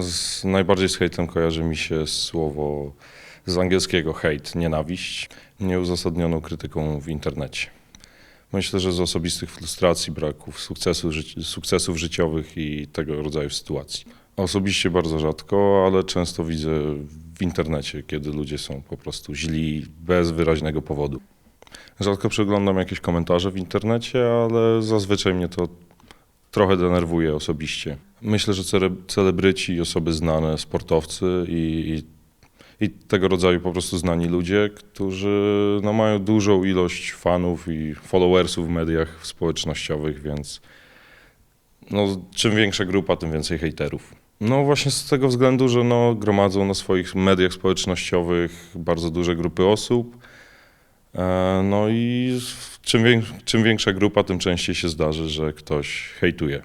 Z, najbardziej z hejtem kojarzy mi się słowo z angielskiego hate, nienawiść, nieuzasadnioną krytyką w internecie. Myślę, że z osobistych frustracji, braków sukcesu, ży- sukcesów życiowych i tego rodzaju sytuacji. Osobiście bardzo rzadko, ale często widzę w internecie, kiedy ludzie są po prostu źli bez wyraźnego powodu. Rzadko przeglądam jakieś komentarze w internecie, ale zazwyczaj mnie to trochę denerwuje osobiście. Myślę, że cele- celebryci, osoby znane, sportowcy i, i, i tego rodzaju po prostu znani ludzie, którzy no, mają dużą ilość fanów i followersów w mediach społecznościowych, więc no, czym większa grupa, tym więcej hejterów. No właśnie z tego względu, że no, gromadzą na swoich mediach społecznościowych bardzo duże grupy osób. E, No i czym, większa grupa, tym częściej się zdarzy, że ktoś hejtuje.